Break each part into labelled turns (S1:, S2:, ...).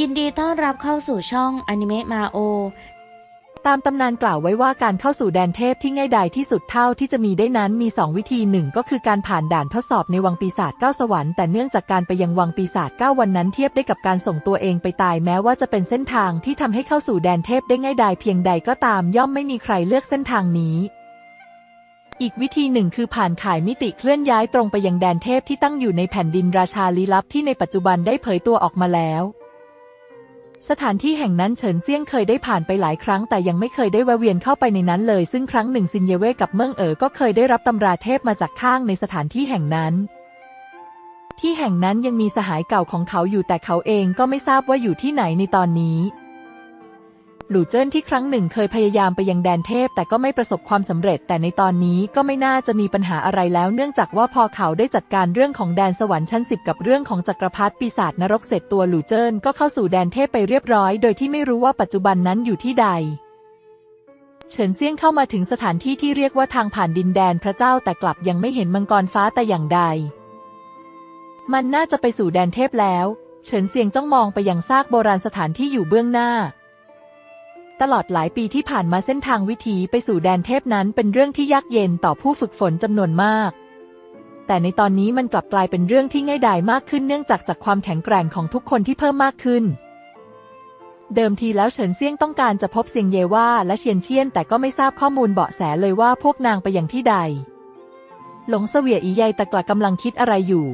S1: ยินดีต้อนรับเข้าสู่ช่องอนิเมะมาโอ
S2: ตามตำนานกล่าวไว้ว่าการเข้าสู่แดนเทพที่ง่ายดายที่สุดเท่าที่จะมีได้นั้นมี 2 วิธีหนึ่งก็คือการผ่านด่านทดสอบในวังปีศาจเก้าสวรรค์แต่เนื่องจากการไปยังวังปีศาจเก้าวันนั้นเทียบได้กับการส่งตัวเองไปตายแม้ว่าจะเป็นเส้นทางที่ทำให้เข้าสู่แดนเทพได้ง่ายดายเพียงใดก็ตามย่อมไม่มีใครเลือกเส้นทางนี้อีกวิธีหนึ่งคือผ่านข่ายมิติเคลื่อนย้ายตรงไปยังแดนเทพที่ตั้งอยู่ในแผ่นดินราชาลี้ลับที่ในปัจจุบันได้เผยตัวออกมาแล้ว สถานที่แห่งนั้นเฉินเซี่ยงเคยได้ผ่านไปหลายครั้งแต่ยังไม่เคยได้แวะเวียนเข้าไปในนั้นเลย ซึ่งครั้งหนึ่งซินเยเว่กับเมืองเอ๋อก็เคยได้รับตำราเทพมาจากข้างในสถานที่แห่งนั้น ที่แห่งนั้นยังมีสหายเก่าของเขาอยู่แต่เขาเองก็ไม่ทราบว่าอยู่ที่ไหนในตอนนี้ หลู่เจิ้นที่ครั้งหนึ่งเคยพยายามไปยังแดนเทพ แต่ก็ไม่ประสบความสำเร็จ แต่ในตอนนี้ก็ไม่น่าจะมีปัญหาอะไรแล้ว เนื่องจากว่าพอเขาได้จัดการเรื่องของแดนสวรรค์ชั้นสิบกับเรื่องของจักรพรรดิปีศาจนรกเสร็จตัวหลู่เจิ้นก็เข้าสู่แดนเทพไปเรียบร้อย โดยที่ไม่รู้ว่าปัจจุบันนั้นอยู่ที่ใดเฉินเซียงเข้ามาถึงสถานที่ที่เรียกว่าทางผ่านดินแดนพระเจ้าแต่กลับยังไม่เห็นมังกรฟ้าแต่อย่างใด มันน่าจะไปสู่แดนเทพแล้ว เฉินเซียงจ้องมองไปยังซากโบราณสถานที่อยู่เบื้องหน้า ตลอดหลายปีที่ผ่านมาเส้นทางวิถีไปสู่แดนเทพนั้นเป็นเรื่องที่ยากเย็นต่อผู้ฝึกฝนจำนวนมาก แต่ในตอนนี้มันกลับกลายเป็นเรื่องที่ง่ายดายมากขึ้นเนื่องจากจากความแข็งแกร่งของทุกคนที่เพิ่มมากขึ้น เดิมทีแล้วเฉินเซียงต้องการจะพบเซียงเยว่าและเชียนเชียนแต่ก็ไม่ทราบข้อมูลเบาะแสเลยว่าพวกนางไปอย่างที่ใด หลงเสวียอีใยตะกละกำลังคิดอะไรอยู่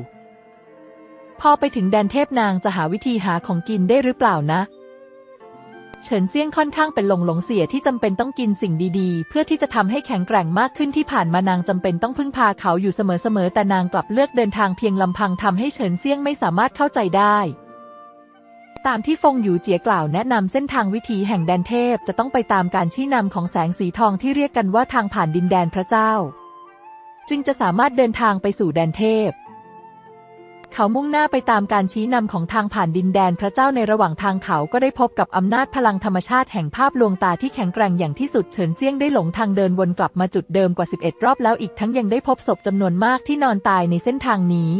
S2: พอไปถึงแดนเทพนางจะหาวิธีหาของกินได้หรือเปล่านะ เฉินเซียงค่อนข้างเป็นหลงหลงเสียที่จำเป็นต้องกินสิ่งดีๆ เพื่อที่จะทำให้แข็งแกร่งมากขึ้นที่ผ่านมานางจำเป็นต้องพึ่งพาเขาอยู่เสมอๆแต่นางกลับเลือกเดินทางเพียงลำพังทำให้เฉินเซียงไม่สามารถเข้าใจได้ ตามที่ฟงหยูเจียกล่าวแนะนำเส้นทางวิถีแห่งแดนเทพจะต้องไปตามการชี้นำของแสงสีทองที่เรียกกันว่าทางผ่านดินแดนพระเจ้า จึงจะสามารถเดินทางไปสู่แดนเทพ เขามุ่งหน้าไปตามการชี้นำของทางผ่านดินแดนพระเจ้าในระหว่างทางเขาก็ได้พบกับอำนาจพลังธรรมชาติแห่งภาพลวงตาที่แข็งแกร่งอย่างที่สุดเฉินเซี่ยงได้หลงทางเดินวนกลับมาจุดเดิมกว่า 11 รอบแล้วอีกทั้งยังได้พบศพจำนวนมากที่นอนตายในเส้นทางนี้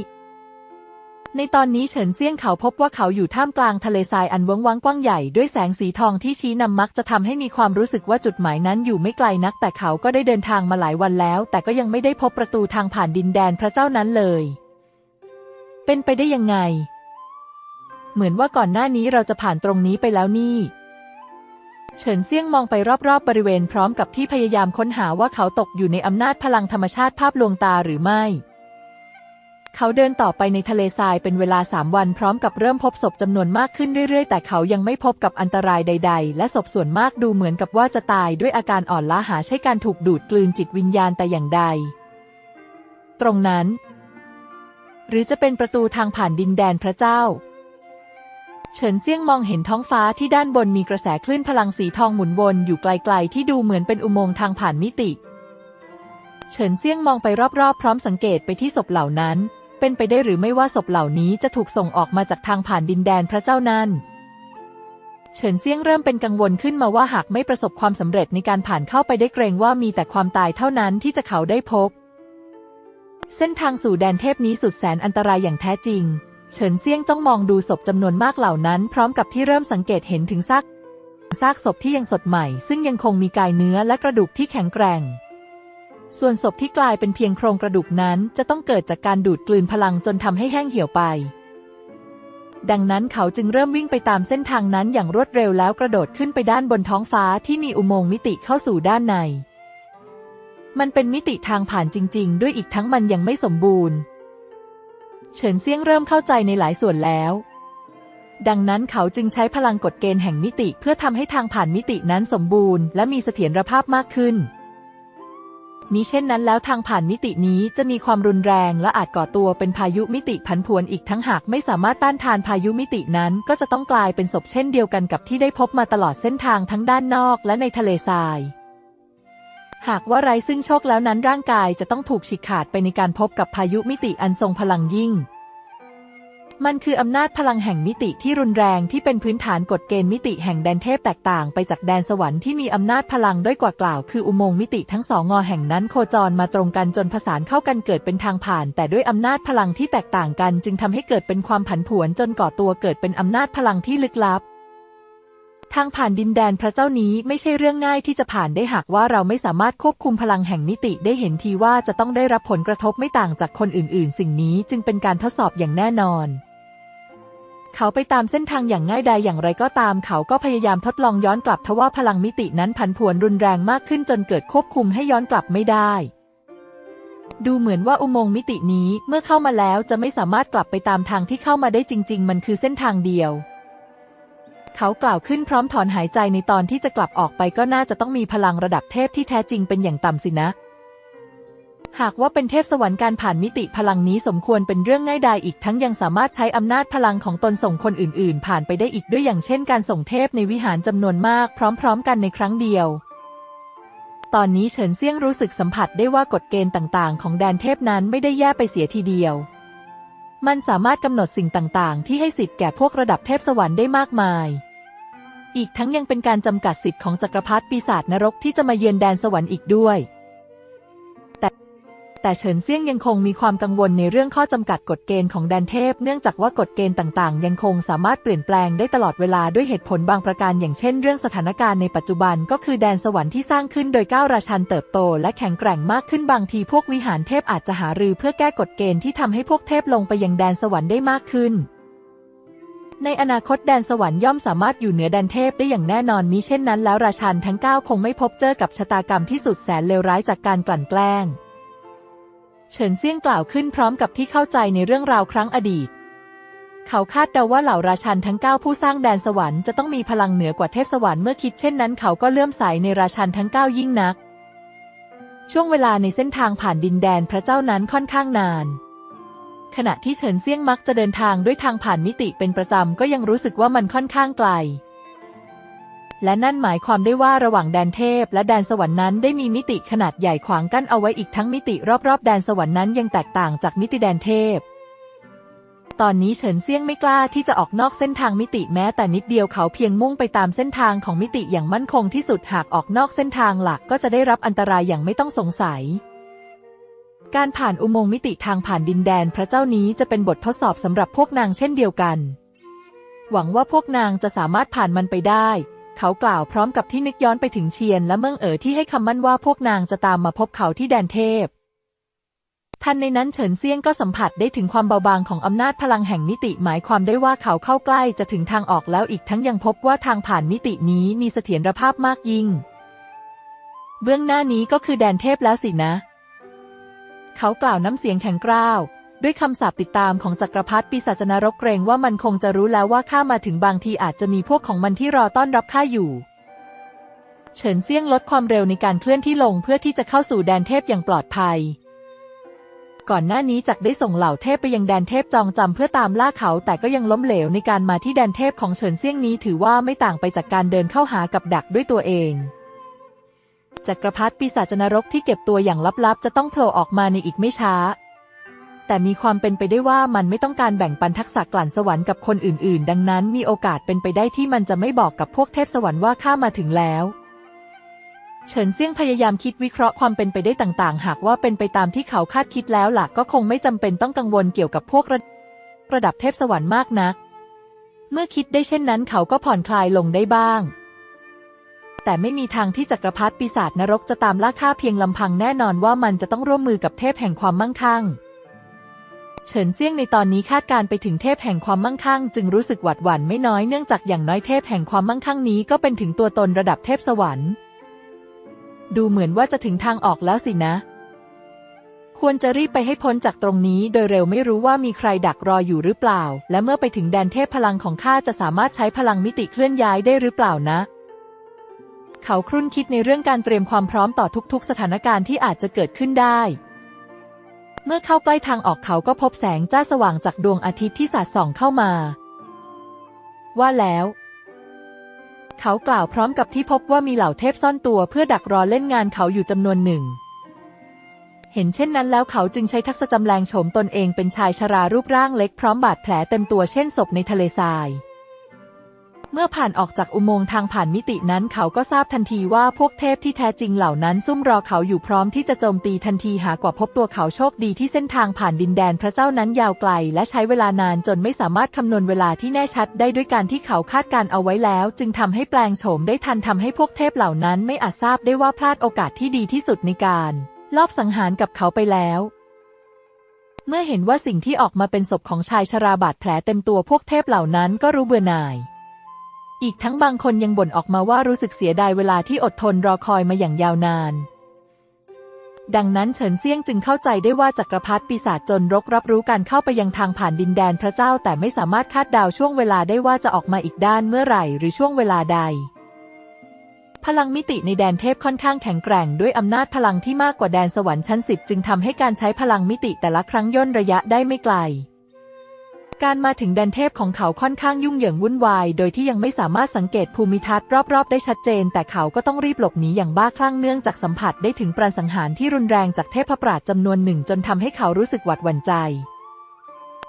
S2: ในตอนนี้เฉินเซี่ยงเขาพบว่าเขาอยู่ท่ามกลางทะเลทรายอันเวิ้งว้างกว้างใหญ่ด้วยแสงสีทองที่ชี้นำมักจะทำให้มีความรู้สึกว่าจุดหมายนั้นอยู่ไม่ไกลนัก แต่เขาก็ได้เดินทางมาหลายวันแล้ว แต่ก็ยังไม่ได้พบประตูทางผ่านดินแดนพระเจ้านั้นเลย เป็นไปได้ยังไง เหมือนว่าก่อนหน้านี้เราจะผ่านตรงนี้ไปแล้วนี่ เฉินเซี่ยงมองไปรอบๆ บริเวณพร้อมกับที่พยายามค้นหาว่าเขาตกอยู่ในอำนาจพลังธรรมชาติภาพลวงตาหรือไม่ เขาเดินต่อไปในทะเลทรายเป็นเวลาสามวันพร้อมกับเริ่มพบศพจำนวนมากขึ้นเรื่อยๆ แต่เขายังไม่พบกับอันตรายใด ๆ และศพส่วนมากดูเหมือนกับว่าจะตายด้วยอาการอ่อนล้าหาใช่การถูกดูดกลืนจิตวิญญาณแต่อย่างใด ตรงนั้น หรือจะเป็นประตูทางผ่านดินแดนพระเจ้า เฉินเซี่ยงมองเห็นท้องฟ้าที่ด้านบนมีกระแสคลื่นพลังสีทองหมุนวนอยู่ไกลๆ ที่ดูเหมือนเป็นอุโมงค์ทางผ่านมิติ เฉินเซี่ยงมองไปรอบๆ พร้อมสังเกตไปที่ศพเหล่านั้น เป็นไปได้หรือไม่ว่าศพเหล่านี้จะถูกส่งออกมาจากทางผ่านดินแดนพระเจ้านั้นเฉินเซี่ยงเริ่มเป็นกังวลขึ้นมาว่าหากไม่ประสบความสำเร็จในการผ่านเข้าไปได้เกรงว่ามีแต่ความตายเท่านั้นที่จะเขาได้พบ เส้นทางสู่แดนเทพนี้สุดแสนอันตรายอย่างแท้จริง เฉินเซียงจ้องมองดูศพจำนวนมากเหล่านั้น พร้อมกับที่เริ่มสังเกตเห็นถึงซากซากศพที่ยังสดใหม่ ซึ่งยังคงมีกายเนื้อและกระดูกที่แข็งแกร่ง ส่วนศพที่กลายเป็นเพียงโครงกระดูกนั้นจะต้องเกิดจากการดูดกลืนพลังจนทำให้แห้งเหี่ยวไป ดังนั้นเขาจึงเริ่มวิ่งไปตามเส้นทางนั้นอย่างรวดเร็วแล้วกระโดดขึ้นไปด้านบนท้องฟ้าที่มีอุโมงค์มิติเข้าสู่ด้านใน มันเป็นมิติทางผ่านจริง ๆ ด้วยอีกทั้งมันยังไม่สมบูรณ์ เฉินเซียงเริ่มเข้าใจในหลายส่วนแล้ว ดังนั้นเขาจึงใช้พลังกฎเกณฑ์แห่งมิติเพื่อทำให้ทางผ่านมิตินั้นสมบูรณ์ และมีเสถียรภาพมากขึ้นมิเช่นนั้นแล้วทางผ่านมิตินี้จะมีความรุนแรงและอาจก่อตัวเป็นพายุมิติผันผวนอีกทั้งหากไม่สามารถต้านทานพายุมิตินั้น ก็จะต้องกลายเป็นศพเช่นเดียวกันกับที่ได้พบมาตลอดเส้นทางทั้งด้านนอกและในทะเลทราย หากว่าไร้ซึ่งโชคแล้วนั้นร่างกายจะต้องถูกฉีกขาดไปในการพบกับพายุมิติอันทรงพลังยิ่ง มันคืออำนาจพลังแห่งมิติที่รุนแรงที่เป็นพื้นฐานกฎเกณฑ์มิติแห่งแดนเทพแตกต่างไปจากแดนสวรรค์ที่มีอำนาจพลังด้อยกว่ากล่าว คืออุโมงค์มิติทั้งสองงอแห่งนั้นโคจรมาตรงกันจนผสานเข้ากันเกิดเป็นทางผ่าน แต่ด้วยอำนาจพลังที่แตกต่างกัน จึงทำให้เกิดเป็นความผันผวนจนก่อตัวเกิดเป็นอำนาจพลังที่ลึกลับ ทางผ่านดินแดนพระเจ้านี้ไม่ใช่เรื่องง่ายที่จะผ่านได้หากว่าเราไม่สามารถควบคุมพลังแห่งมิติได้เห็นทีว่าจะต้องได้รับผลกระทบไม่ต่างจากคนอื่น ๆ สิ่งนี้จึงเป็นการทดสอบอย่างแน่นอน เขาไปตามเส้นทางอย่างง่ายดายอย่างไรก็ตาม เขาก็พยายามทดลองย้อนกลับทว่าพลังมิตินั้นผันผวนรุนแรงมากขึ้นจนเกิดควบคุมให้ย้อนกลับไม่ได้ดูเหมือนว่าอุโมงค์มิตินี้เมื่อเข้ามาแล้วจะไม่สามารถกลับไปตามทางที่เข้ามาได้จริง ๆ มันคือเส้นทางเดียว เขากล่าวขึ้นพร้อมถอนหายใจในตอนที่จะกลับออกไปก็น่าจะต้องมีพลังระดับเทพที่แท้จริงเป็นอย่างต่ำสินะ หากว่าเป็นเทพสวรรค์การผ่านมิติพลังนี้สมควรเป็นเรื่องง่ายดายอีกทั้งยังสามารถใช้อำนาจพลังของตนส่งคนอื่น ๆ ผ่านไปได้อีกด้วยอย่างเช่นการส่งเทพในวิหารจำนวนมาก พร้อม ๆ กันในครั้งเดียวตอนนี้เฉินเซี่ยงรู้สึกสัมผัสได้ว่ากฎเกณฑ์ต่างๆ ของแดนเทพนั้นไม่ได้แย่ไปเสียทีเดียว มันสามารถกำหนดสิ่งต่างๆ ที่ให้สิทธิ์แก่พวกระดับเทพสวรรค์ได้มากมาย อีกทั้งยังเป็นการจำกัดสิทธิ์ของจักรพรรดิปีศาจนรกที่จะมาเยือนแดนสวรรค์อีกด้วย แต่แต่เฉินเซี่ยงยังคงมีความกังวลในเรื่องข้อจำกัดกฎเกณฑ์ของแดนเทพ เนื่องจากว่ากฎเกณฑ์ต่างๆ ยังคงสามารถเปลี่ยนแปลงได้ตลอดเวลาด้วยเหตุผลบางประการ อย่างเช่น เรื่องสถานการณ์ในปัจจุบันก็คือแดนสวรรค์ที่สร้างขึ้นโดยก้าวราชันเติบโต และแข็งแกร่งมากขึ้นบางทีพวกวิหารเทพอาจจะหารือเพื่อแก้กฎเกณฑ์ที่ทำให้พวกเทพลงไปยังแดนสวรรค์ได้มากขึ้น ในอนาคตแดนสวรรค์ย่อมสามารถอยู่เหนือแดนเทพได้อย่างแน่นอนมิเช่นนั้นแล้วราชันทั้ง 9 คงไม่พบเจอกับชะตากรรมที่สุดแสนเลวร้ายจากการกลั่นแกล้ง เฉินเซี่ยงกล่าวขึ้นพร้อมกับที่เข้าใจในเรื่องราวครั้งอดีต เขาคาดเดาว่าเหล่าราชันทั้ง 9 ผู้สร้างแดนสวรรค์จะต้องมีพลังเหนือกว่าเทพสวรรค์เมื่อคิดเช่นนั้นเขาก็เลื่อมใสในราชันทั้ง 9 ยิ่งนัก ช่วงเวลาในเส้นทางผ่านดินแดนพระเจ้านั้นค่อนข้างนาน ขณะที่เฉินเซี่ยงมักจะเดินทางด้วยทางผ่านมิติเป็นประจำก็ยังรู้สึกว่ามันค่อนข้างไกล และนั่นหมายความได้ว่าระหว่างแดนเทพและแดนสวรรค์นั้นได้มีมิติขนาดใหญ่ขวางกั้นเอาไว้อีกทั้งมิติรอบๆ แดนสวรรค์นั้นยังแตกต่างจากมิติแดนเทพ ตอนนี้เฉินเซี่ยงไม่กล้าที่จะออกนอกเส้นทางมิติแม้แต่นิดเดียวเขาเพียงมุ่งไปตามเส้นทางของมิติอย่างมั่นคงที่สุดหากออกนอกเส้นทางหลักก็จะได้รับอันตรายอย่างไม่ต้องสงสัย การผ่านอุโมงค์มิติทางผ่านดินแดนพระเจ้านี้จะเป็นบททดสอบสำหรับพวกนางเช่นเดียวกัน หวังว่าพวกนางจะสามารถผ่านมันไปได้ เขากล่าวพร้อมกับที่นึกย้อนไปถึงเชียนและเมืองเอ๋อที่ให้คำมั่นว่าพวกนางจะตามมาพบเขาที่แดนเทพ ทันในนั้นเฉินเซียงก็สัมผัสได้ถึงความเบาบางของอำนาจพลังแห่งมิติหมายความได้ว่าเขาเข้าใกล้จะถึงทางออกแล้วอีกทั้งยังพบว่าทางผ่านมิตินี้มีเสถียรภาพมากยิ่ง เบื้องหน้านี้ก็คือแดนเทพแล้วสินะ เขากล่าวน้ำเสียงแข็งกร้าว ด้วยคำสาปติดตามของจักรพรรดิปีศาจนรกเกรงว่ามันคงจะรู้แล้วว่าข้ามาถึงบางทีอาจจะมีพวกของมันที่รอต้อนรับข้าอยู่ เฉินเซี่ยงลดความเร็วในการเคลื่อนที่ลงเพื่อที่จะเข้าสู่แดนเทพอย่างปลอดภัย ก่อนหน้านี้จักได้ส่งเหล่าเทพไปยังแดนเทพจองจำเพื่อตามล่าเขา แต่ก็ยังล้มเหลวในการมาที่แดนเทพของเฉินเซี่ยงนี้ถือว่าไม่ต่างไปจากการเดินเข้าหากับดักด้วยตัวเอง จักรพรรดิปีศาจนรกที่เก็บตัวอย่างลับๆ จะต้องโผล่ออกมาในอีกไม่ช้า แต่มีความเป็นไปได้ว่ามันไม่ต้องการแบ่งปันทักษะกลั่นสวรรค์กับคนอื่นๆ ดังนั้นมีโอกาสเป็นไปได้ที่มันจะไม่บอกกับพวกเทพสวรรค์ว่าข้ามาถึงแล้วเฉินเซี่ยงพยายามคิดวิเคราะห์ความเป็นไปได้ต่างๆ หากว่าเป็นไปตามที่เขาคาดคิดแล้วล่ะก็คงไม่จำเป็นต้องกังวลเกี่ยวกับพวกระระดับเทพสวรรค์มากนัก เมื่อคิดได้เช่นนั้นเขาก็ผ่อนคลายลงได้บ้าง แต่ไม่มีทางที่จักรพรรดิปีศาจนรกจะตามล่าข้าเพียงลำพังแน่นอนว่ามันจะต้องร่วมมือกับเทพแห่งความมั่งคั่ง เฉินเซี่ยงในตอนนี้คาดการไปถึงเทพแห่งความมั่งคั่ง จึงรู้สึกหวาดหวั่นไม่น้อยเนื่องจากอย่างน้อยเทพแห่งความมั่งคั่งนี้ก็เป็นถึงตัวตนระดับเทพสวรรค์ ดูเหมือนว่าจะถึงทางออกแล้วสินะควรจะรีบไปให้พ้นจากตรงนี้โดยเร็วไม่รู้ว่ามีใครดักรออยู่หรือเปล่า และเมื่อไปถึงแดนเทพพลังของข้าจะสามารถใช้พลังมิติเคลื่อนย้ายได้หรือเปล่านะ เขาครุ่นคิดในเรื่องการเตรียมความพร้อมต่อทุกๆ สถานการณ์ที่อาจจะเกิดขึ้นได้ เมื่อเข้าใกล้ทางออกเขาก็พบแสงจ้าสว่างจากดวงอาทิตย์ที่สาดส่องเข้ามา ว่าแล้ว เขากล่าวพร้อมกับที่พบว่ามีเหล่าเทพซ่อนตัวเพื่อดักรอเล่นงานเขาอยู่จำนวนหนึ่งเห็นเช่นนั้นแล้วเขาจึงใช้ทักษะจำแรงโฉมตนเองเป็นชายชรารูปร่างเล็กพร้อมบาดแผลเต็มตัวเช่นศพในทะเลทราย เมื่อผ่านออกจากอุโมงค์ทางผ่านมิตินั้นเขาก็ทราบทันทีว่าพวกเทพที่แท้จริงเหล่านั้นซุ่มรอเขาอยู่พร้อมที่จะโจมตีทันทีหากว่าพบตัวเขาโชคดีที่เส้นทางผ่านดินแดนพระเจ้านั้นยาวไกล และใช้เวลานานจนไม่สามารถคำนวณเวลาที่แน่ชัดได้ด้วยการที่เขาคาดการเอาไว้แล้ว จึงทำให้แปลงโฉมได้ทันทำให้พวกเทพเหล่านั้นไม่อาจทราบได้ว่าพลาดโอกาสที่ดีที่สุดในการลอบสังหารกับเขาไปแล้วเมื่อเห็นว่าสิ่งที่ออกมาเป็นศพของชายชราบาดแผลเต็มตัวพวกเทพเหล่านั้นก็รู้เบื่อหน่าย อีกทั้งบางคนยังบ่นออกมาว่ารู้สึกเสียดายเวลาที่อดทนรอคอยมาอย่างยาวนาน ดังนั้นเฉินเซียงจึงเข้าใจได้ว่าจักรพรรดิปีศาจจนรกรับรู้การเข้าไปยังทางผ่านดินแดนพระเจ้า แต่ไม่สามารถคาดเดาช่วงเวลาได้ว่าจะออกมาอีกด้านเมื่อไหร่หรือช่วงเวลาใด พลังมิติในแดนเทพค่อนข้างแข็งแกร่ง ด้วยอำนาจพลังที่มากกว่าแดนสวรรค์ชั้นสิบจึงทำให้การใช้พลังมิติแต่ละครั้งย่นระยะได้ไม่ไกล การมาถึงแดนเทพของเขาค่อนข้างยุ่งเหยิงวุ่นวาย โดยที่ยังไม่สามารถสังเกตภูมิทัศน์รอบๆได้ชัดเจน แต่เขาก็ต้องรีบหลบหนีอย่างบ้าคลั่งเนื่องจากสัมผัสได้ถึงปราณสังหารที่รุนแรงจากเทพปราชจำนวนหนึ่งจนทำให้เขารู้สึกหวาดหวั่นใจ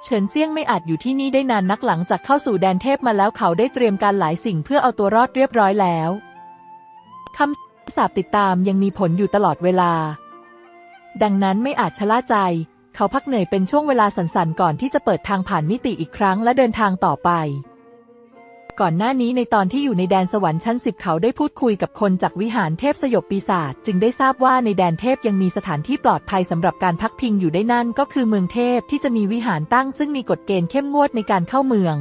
S2: เฉินเซี่ยงไม่อาจอยู่ที่นี่ได้นานนักหลังจากเข้าสู่แดนเทพมาแล้วเขาได้เตรียมการหลายสิ่งเพื่อเอาตัวรอดเรียบร้อยแล้วคำสาปติดตามยังมีผลอยู่ตลอดเวลา ดังนั้นไม่อาจชะล่าใจ เขาพักเหนื่อยเป็นช่วงเวลาสั้นๆ ก่อนที่จะเปิดทางผ่านมิติอีกครั้งและเดินทางต่อไป ก่อนหน้านี้ในตอนที่อยู่ในแดนสวรรค์ชั้นสิบเขาได้พูดคุยกับคนจากวิหารเทพสยบปีศาจจึงได้ทราบว่าในแดนเทพยังมีสถานที่ปลอดภัยสำหรับการพักพิงอยู่ได้นั่นก็คือเมืองเทพที่จะมีวิหารตั้งซึ่งมีกฎเกณฑ์เข้มงวดในการเข้าเมือง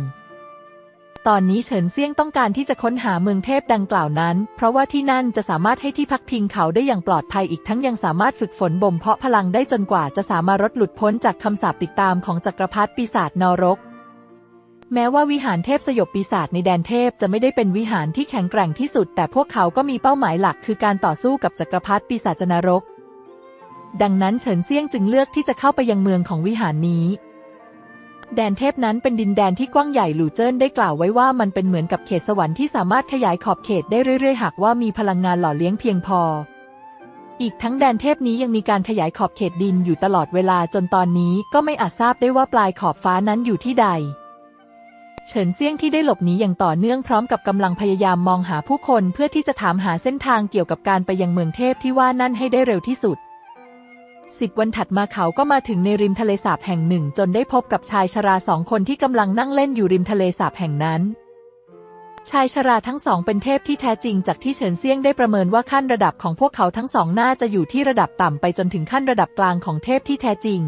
S2: ตอนนี้เฉินเซี่ยงต้องการที่จะค้นหาเมืองเทพดังกล่าวนั้น เพราะว่าที่นั่นจะสามารถให้ที่พักพิงเขาได้อย่างปลอดภัยอีกทั้งยังสามารถฝึกฝนบ่มเพาะพลังได้จนกว่าจะสามารถลดหลุดพ้นจากคำสาปติดตามของจักรพรรดิปีศาจนรก แม้ว่าวิหารเทพสยบปีศาจในแดนเทพจะไม่ได้เป็นวิหารที่แข็งแกร่งที่สุด แต่พวกเขาก็มีเป้าหมายหลัก คือการต่อสู้กับจักรพรรดิปีศาจนรก ดังนั้นเฉินเซี่ยงจึงเลือกที่จะเข้าไปยังเมืองของวิหารนี้ แดนเทพนั้นเป็นดินแดนที่กว้างใหญ่หลู่เจิ้นได้กล่าวไว้ว่ามันเป็นเหมือนกับเขตสวรรค์ที่สามารถขยายขอบเขตได้เรื่อยๆ หากว่ามีพลังงานหล่อเลี้ยงเพียงพอ อีกทั้งแดนเทพนี้ยังมีการขยายขอบเขตดินอยู่ตลอดเวลาจนตอนนี้ก็ไม่อาจทราบได้ว่าปลายขอบฟ้านั้นอยู่ที่ใด เฉินเซี่ยงที่ได้หลบหนีอย่างต่อเนื่องพร้อมกับกำลังพยายามมองหาผู้คนเพื่อที่จะถามหาเส้นทางเกี่ยวกับการไปยังเมืองเทพที่ว่านั่นให้ได้เร็วที่สุด สิบวันถัดมาเขาก็มาถึงในริมทะเลสาบแห่งหนึ่ง จนได้พบกับชายชราสองคนที่กำลังนั่งเล่นอยู่ริมทะเลสาบแห่งนั้น ชายชราทั้งสองเป็นเทพที่แท้จริงจากที่เฉินเซียงได้ประเมินว่าขั้นระดับของพวกเขาทั้งสองน่าจะอยู่ที่ระดับต่ำไปจนถึงขั้นระดับกลางของเทพที่แท้จริง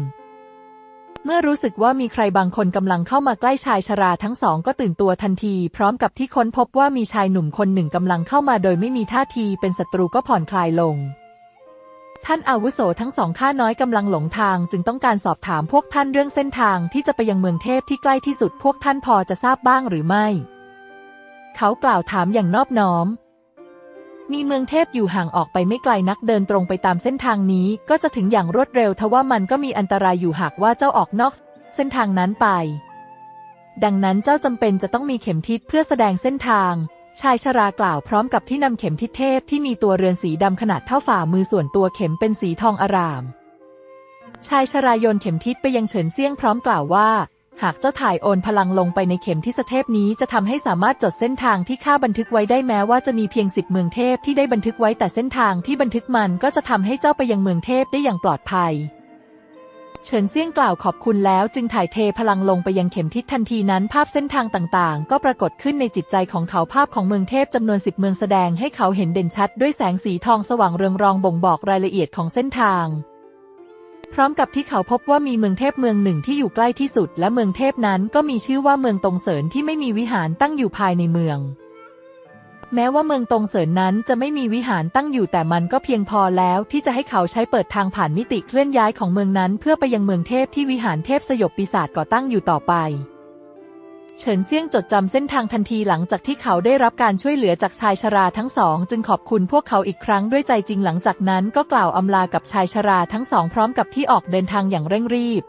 S2: เมื่อรู้สึกว่ามีใครบางคนกำลังเข้ามาใกล้ชายชราทั้งสองก็ตื่นตัวทันที พร้อมกับที่ค้นพบว่ามีชายหนุ่มคนหนึ่งกำลังเข้ามาโดยไม่มีท่าทีเป็นศัตรูก็ผ่อนคลายลง ท่านอาวุโสทั้งสองข้าน้อยกำลังหลงทาง จึงต้องการสอบถามพวกท่านเรื่องเส้นทางที่จะไปยังเมืองเทพที่ใกล้ที่สุดพวกท่านพอจะทราบบ้างหรือไม่ เขากล่าวถามอย่างนอบน้อม มีเมืองเทพอยู่ห่างออกไปไม่ไกลนักเดินตรงไปตามเส้นทางนี้ ก็จะถึงอย่างรวดเร็วทว่ามันก็มีอันตรายอยู่หากว่าเจ้าออกนอก เส้นทางนั้นไป ดังนั้นเจ้าจำเป็นจะต้องมีเข็มทิศเพื่อแสดงเส้นทาง ชายชรากล่าวพร้อมกับที่นำเข็มทิศเทพที่มีตัวเรือนสีดำขนาดเท่าฝ่ามือส่วนตัวเข็มเป็นสีทองอาราม ชายชรายนเข็มทิศไปยังเฉินเซียงพร้อมกล่าวว่า หากเจ้าถ่ายโอนพลังลงไปในเข็มทิศเทพนี้จะทำให้สามารถจดเส้นทางที่ข้าบันทึกไว้ได้แม้ว่าจะมีเพียงสิบเมืองเทพที่ได้บันทึกไว้แต่เส้นทางที่บันทึกมันก็จะทำให้เจ้าไปยังเมืองเทพได้อย่างปลอดภัย เฉินเซี่ยงกล่าวขอบคุณแล้วจึงถ่ายเทพลังลงไปยังเข็มทิศทันทีนั้นภาพเส้นทางต่างๆ ก็ปรากฏขึ้นในจิตใจของเขาภาพของเมืองเทพจำนวนสิบเมืองแสดงให้เขาเห็นเด่นชัดด้วยแสงสีทองสว่างเรืองรองบ่งบอกรายละเอียดของเส้นทาง พร้อมกับที่เขาพบว่ามีเมืองเทพเมืองหนึ่งที่อยู่ใกล้ที่สุด และเมืองเทพนั้นก็มีชื่อว่าเมืองตงเสริญที่ไม่มีวิหารตั้งอยู่ภายในเมือง แม้ว่าเมืองตงเสริญนั้นจะไม่มีวิหารตั้งอยู่แต่มันก็เพียงพอแล้ว ที่จะให้เขาใช้เปิดทางผ่านมิติเคลื่อนย้ายของเมืองนั้นเพื่อไปยังเมืองเทพที่วิหารเทพสยบปีศาจก่อตั้งอยู่ต่อไปเฉินเซี่ยงจดจำเส้นทางทันทีหลังจากที่เขาได้รับการช่วยเหลือจากชายชราทั้งสอง จึงขอบคุณพวกเขาอีกครั้งด้วยใจจริงหลังจากนั้นก็กล่าวอำลากับชายชราทั้งสองพร้อมกับที่ออกเดินทางอย่างเร่งรีบ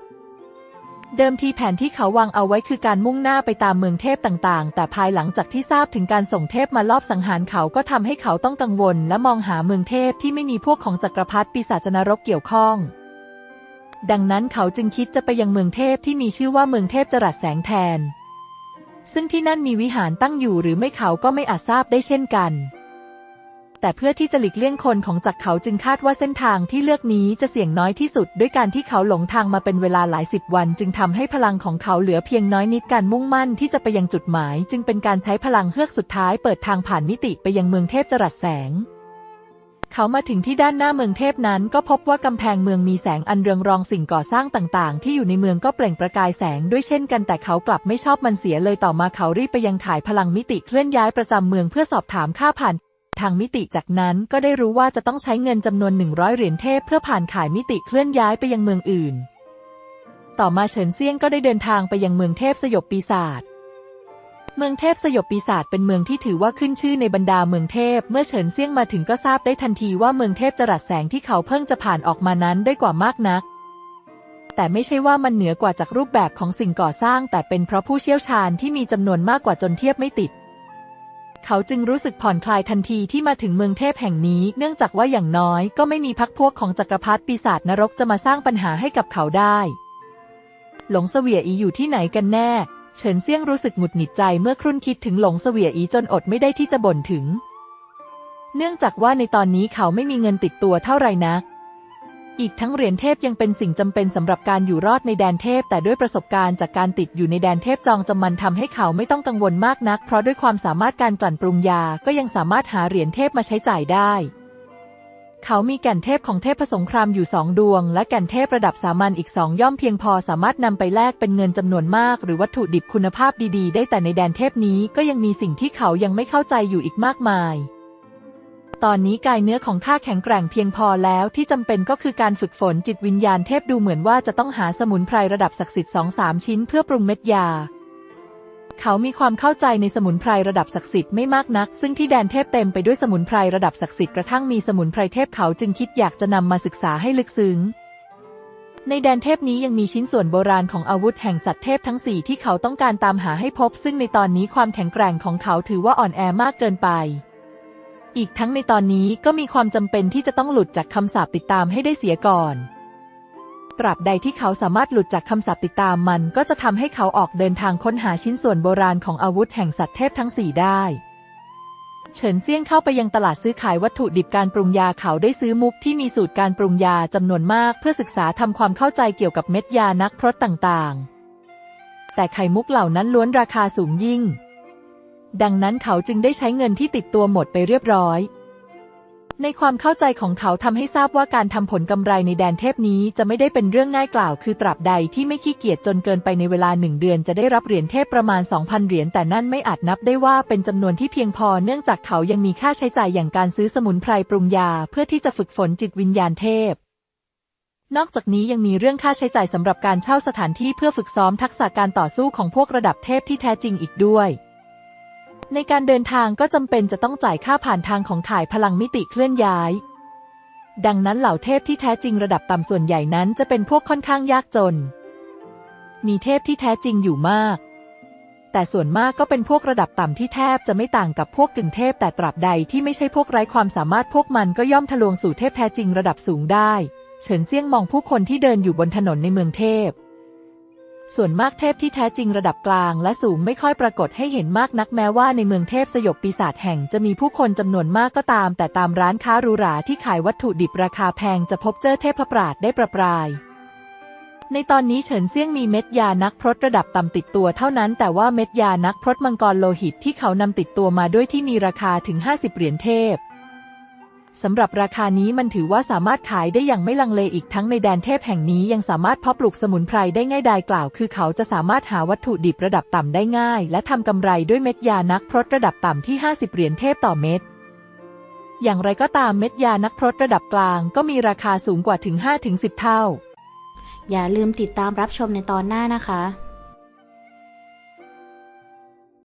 S2: เดิมทีแผนที่เขาวางเอาไว้คือการมุ่งหน้าไปตามเมืองเทพต่างๆ แต่ภายหลังจากที่ทราบถึงการส่งเทพมาลอบสังหารเขาก็ทำให้เขาต้องกังวล และมองหาเมืองเทพที่ไม่มีพวกของจักรพรรดิปีศาจนรกเกี่ยวข้อง ดังนั้นเขาจึงคิดจะไปยังเมืองเทพที่มีชื่อว่าเมืองเทพจรัสแสงแทน ซึ่งที่นั่นมีวิหารตั้งอยู่หรือไม่เขาก็ไม่อาจทราบได้เช่นกัน แต่เพื่อที่จะหลีกเลี่ยงคนของจักรเขาจึงคาดว่าเส้นทางที่เลือกนี้จะเสี่ยงน้อยที่สุด ด้วยการที่เขาหลงทางมาเป็นเวลาหลายสิบวัน จึงทำให้พลังของเขาเหลือเพียงน้อยนิดการมุ่งมั่นที่จะไปยังจุดหมาย จึงเป็นการใช้พลังเฮือกสุดท้ายเปิดทางผ่านมิติไปยังเมืองเทพจรัสแสงเขามาถึงที่ด้านหน้าเมืองเทพนั้น ก็พบว่ากำแพงเมืองมีแสงอันเรืองรองสิ่งก่อสร้างต่างๆ ที่อยู่ในเมืองก็เปล่งประกายแสงด้วยเช่นกันแต่เขากลับไม่ชอบมันเสียเลยต่อมาเขารีบไปยังข่ายพลังมิติเคลื่อนย้ายประจำเมืองเพื่อสอบถามค่าผ่าน ทางมิติจากนั้นก็ได้รู้ว่าจะต้องใช้เงินจำนวน 100 เหรียญเทพเพื่อผ่านขายมิติเคลื่อนย้ายไปยังเมืองอื่น ต่อมาเฉินเซียงก็ได้เดินทางไปยังเมืองเทพสยบปีศาจ เมืองเทพสยบปีศาจเป็นเมืองที่ถือว่าขึ้นชื่อในบรรดาเมืองเทพ เมื่อเฉินเซียงมาถึงก็ทราบได้ทันทีว่าเมืองเทพจรัสแสงที่เขาเพิ่งจะผ่านออกมานั้นได้กว่ามากนัก แต่ไม่ใช่ว่ามันเหนือกว่าจากรูปแบบของสิ่งก่อสร้าง แต่เป็นเพราะผู้เชี่ยวชาญที่มีจำนวนมากกว่าจนเทียบไม่ติด เขาจึงรู้สึกผ่อนคลายทันทีที่มาถึงเมืองเทพแห่งนี้ เนื่องจากว่าอย่างน้อยก็ไม่มีพักพวกของจักรพรรดิปีศาจนรกจะมาสร้างปัญหาให้กับเขาได้ หลงเสวียอีอยู่ที่ไหนกันแน่ เฉินเซี่ยงรู้สึกหงุดหงิดใจเมื่อครุ่นคิดถึงหลงเสวียอีจนอดไม่ได้ที่จะบ่นถึง เนื่องจากว่าในตอนนี้เขาไม่มีเงินติดตัวเท่าไหร่นัก อีกทั้งเหรียญเทพยังเป็นสิ่งจำเป็นสำหรับการอยู่รอดในแดนเทพ แต่ด้วยประสบการณ์จากการติดอยู่ในแดนเทพจองจำมันทำให้เขาไม่ต้องกังวลมากนัก เพราะด้วยความสามารถการกลั่นปรุงยาก็ยังสามารถหาเหรียญเทพมาใช้จ่ายได้ เขามีแก่นเทพของเทพผสงครามอยู่สองดวง และแก่นเทพระดับสามัญอีกสองย่อมเพียงพอสามารถนำไปแลกเป็นเงินจำนวนมาก หรือวัตถุดิบคุณภาพดีๆ ได้แต่ในแดนเทพนี้ก็ยังมีสิ่งที่เขายังไม่เข้าใจอยู่อีกมากมาย ตอนนี้กายเนื้อของข้าแข็งแกร่งเพียงพอแล้วที่จำเป็นก็คือการฝึกฝนจิตวิญญาณเทพดูเหมือนว่าจะต้องหาสมุนไพรระดับศักดิ์สิทธิ์สองสามชิ้นเพื่อปรุงเม็ดยา เขามีความเข้าใจในสมุนไพรระดับศักดิ์สิทธิ์ไม่มากนัก ซึ่งที่แดนเทพเต็มไปด้วยสมุนไพรระดับศักดิ์สิทธิ์กระทั่งมีสมุนไพรเทพเขาจึงคิดอยากจะนำมาศึกษาให้ลึกซึ้งในแดนเทพนี้ยังมีชิ้นส่วนโบราณของอาวุธแห่งสัตว์เทพทั้งสี่ที่เขาต้องการตามหาให้พบ ซึ่งในตอนนี้ความแข็งแกร่งของเขาถือว่าอ่อนแอมากเกินไป อีกทั้งในตอนนี้ก็มีความจำเป็นที่จะต้องหลุดจากคำสาปติดตามให้ได้เสียก่อน ตราบใดที่เขาสามารถหลุดจากคำสาปติดตามมันก็จะทำให้เขาออกเดินทางค้นหาชิ้นส่วนโบราณของอาวุธแห่งสัตว์เทพทั้งสี่ได้เฉินเซี่ยงเข้าไปยังตลาดซื้อขายวัตถุดิบการปรุงยาเขาได้ซื้อมุกที่มีสูตรการปรุงยาจำนวนมาก เพื่อศึกษาทำความเข้าใจเกี่ยวกับเม็ดยานักพรตต่างๆ แต่ไข่มุกเหล่านั้นล้วนราคาสูงยิ่ง ดังนั้นเขาจึงได้ใช้เงินที่ติดตัวหมดไปเรียบร้อยในความเข้าใจของเขาทำให้ทราบว่าการทำผลกำไรในแดนเทพนี้จะไม่ได้เป็นเรื่องง่ายกล่าว คือตราบใดที่ไม่ขี้เกียจจนเกินไปในเวลาหนึ่งเดือนจะได้รับเหรียญเทพประมาณ 2,000 เหรียญแต่นั่นไม่อาจนับได้ว่าเป็นจำนวนที่เพียงพอเนื่องจากเขายังมีค่าใช้จ่ายอย่างการซื้อสมุนไพรปรุงยา เพื่อที่จะฝึกฝนจิตวิญญาณเทพ นอกจากนี้ยังมีเรื่องค่าใช้จ่ายสำหรับการเช่าสถานที่เพื่อฝึกซ้อมทักษะการต่อสู้ของพวกระดับเทพที่แท้จริงอีกด้วย ในการเดินทางก็จำเป็นจะต้องจ่ายค่าผ่านทางของข่ายพลังมิติเคลื่อนย้าย ดังนั้นเหล่าเทพที่แท้จริงระดับต่ำส่วนใหญ่นั้นจะเป็นพวกค่อนข้างยากจน มีเทพที่แท้จริงอยู่มาก แต่ส่วนมากก็เป็นพวกระดับต่ำที่แทบจะไม่ต่างกับพวกกึ่งเทพแต่ตราบใดที่ไม่ใช่พวกไร้ความสามารถพวกมันก็ย่อมทะลวงสู่เทพแท้จริงระดับสูงได้ เฉินเซี่ยงมองผู้คนที่เดินอยู่บนถนนในเมืองเทพ ส่วนมากเทพที่แท้จริงระดับกลางและสูงไม่ค่อยปรากฏให้เห็นมากนักแม้ว่าในเมืองเทพสยบปีศาจแห่งจะมีผู้คนจำนวนมากก็ตาม แต่ตามร้านค้าหรูหราที่ขายวัตถุดิบราคาแพงจะพบเจอเทพปราดได้ประปราย ในตอนนี้เฉินเซี่ยงมีเม็ดยานักพรตระดับต่ำติดตัวเท่านั้น แต่ว่าเม็ดยานักพรตมังกรโลหิตที่เขานำติดตัวมาด้วยที่มีราคาถึง 50 เหรียญเทพ สำหรับราคานี้มันถือว่าสามารถขายได้อย่างไม่ลังเลอีกทั้งในแดนเทพแห่งนี้ยังสามารถเพาะปลูกสมุนไพรได้ง่ายดายกล่าว คือเขาจะสามารถหาวัตถุดิบระดับต่ำได้ง่าย และทำกำไรด้วยเม็ดยานักพรตระดับต่ำที่ 50 เหรียญเทพต่อเม็ดอย่างไรก็ตามเม็ดยานักพรตระดับกลางก็มีราคาสูงกว่าถึง 5-10 เท่า
S1: อย่าลืมติดตามรับชมในตอนหน้านะคะ